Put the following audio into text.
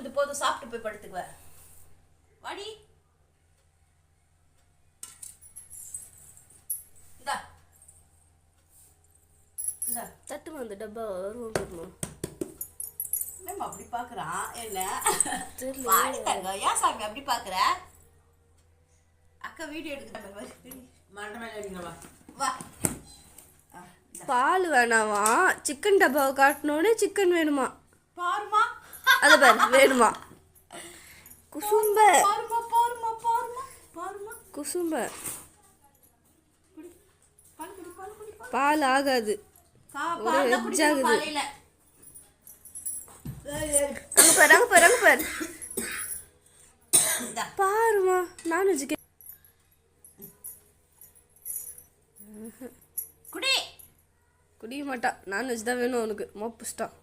தூங்குறது போதும் சாப்பிட்டு போய் படுத்துக்குவ. வாடி. தட்டுமா அந்த டப்பா வருவோம் பாருமா. என்னம்மா அப்படி பார்க்கறான் என்ன? தெரியல. வாடி தங்கம். ஏன் சாமி அப்படி பார்க்கற அக்கா வீடியோ எடுக்க மண்டை மேலே அடிங்க வா. வா. ஆ, இந்தா. பால் வேணாமா? சிக்கன் டப்பாவை காட்டினோடனே சிக்கன் வேணுமா? பாருமா. அதை பாரு வேணுமா? குசும்ப. பாருமா பாருமா பாருமா பாருமா. குசும்ப. குடி பால் குடி பால் குடி பால். பால் ஆகாது. கா ஒரே. காலையில. அங்க பாரு அங்க பாரு அங்க பாரு. பாருமா நான்வெஜ் குடி. குடிக்க மாட்டான் நான்வெஜ் தான் வேணும் அவனுக்கு. மோப்பிச்சிட்டான்